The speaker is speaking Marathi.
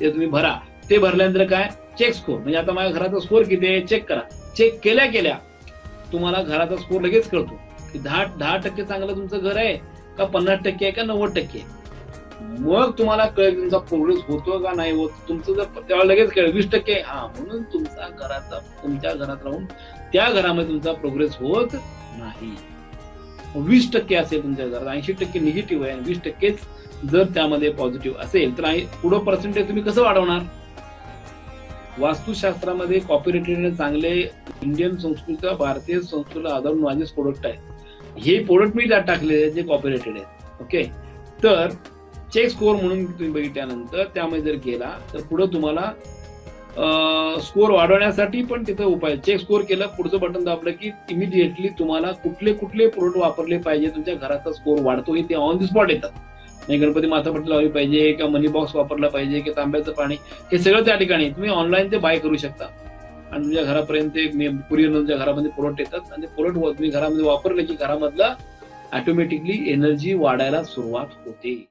ते तुम्ही भरा. ते भरल्यानंतर काय? चेक स्कोर म्हणजे आता माझ्या घराचा स्कोर किती आहे? चेक करा. चेक केल्या केल्या तुम्हाला घराचा स्कोर लगेच कळतो. की दहा दहा टक्के चांगलं तुमचं घर आहे का पन्नास टक्के आहे का नव्वद टक्के आहे? मग तुम्हाला कळेल तुमचा प्रोग्रेस होतो का नाही होत. तुमचं जर त्यावेळेला लगेच कळेल वीस टक्के हा म्हणून तुमचा घराचा तुमच्या घरात राहून त्या घरामध्ये तुमचा प्रोग्रेस होत नाही. वीस टक्के असेल तुमच्या घरात ऐंशी टक्के निगेटिव्ह आहे आणि वीस टक्केच जर त्यामध्ये पॉझिटिव्ह असेल तर पुढं पर्सेंटेज तुम्ही कसं वाढवणार? वास्तुशास्त्रामध्ये कॉपरेटेड चांगले इंडियन संस्कृतीला भारतीय संस्कृतीला आधारून माझे प्रोडक्ट आहेत. हे प्रोडक्ट मी त्यात टाकले जे कॉपरेटेड आहेत. ओके तर चेक स्कोअर म्हणून तुम्ही बघितल्यानंतर त्यामध्ये जर गेला तर पुढे तुम्हाला स्कोअर वाढवण्यासाठी पण तिथं उपाय. चेक स्कोअर केलं पुढचं बटन दाबलं की इमिडिएटली तुम्हाला कुठले कुठले प्रोडक्ट वापरले पाहिजे तुमच्या घराचा स्कोअर वाढतो हे ते ऑन द स्पॉट येतात नाही गणपती माथापट्टी लावली पाहिजे किंवा मनी बॉक्स वापरला पाहिजे किंवा तांब्याचं पाणी हे सगळं त्या ठिकाणी तुम्ही ऑनलाईन ते बाय करू शकता. आणि तुमच्या घरापर्यंत कुरिअर तुमच्या घरामध्ये प्रोडक्ट येतात. आणि प्रोडक्ट तुम्ही घरामध्ये वापरले की घरामधला ऑटोमॅटिकली एनर्जी वाढायला सुरुवात होते.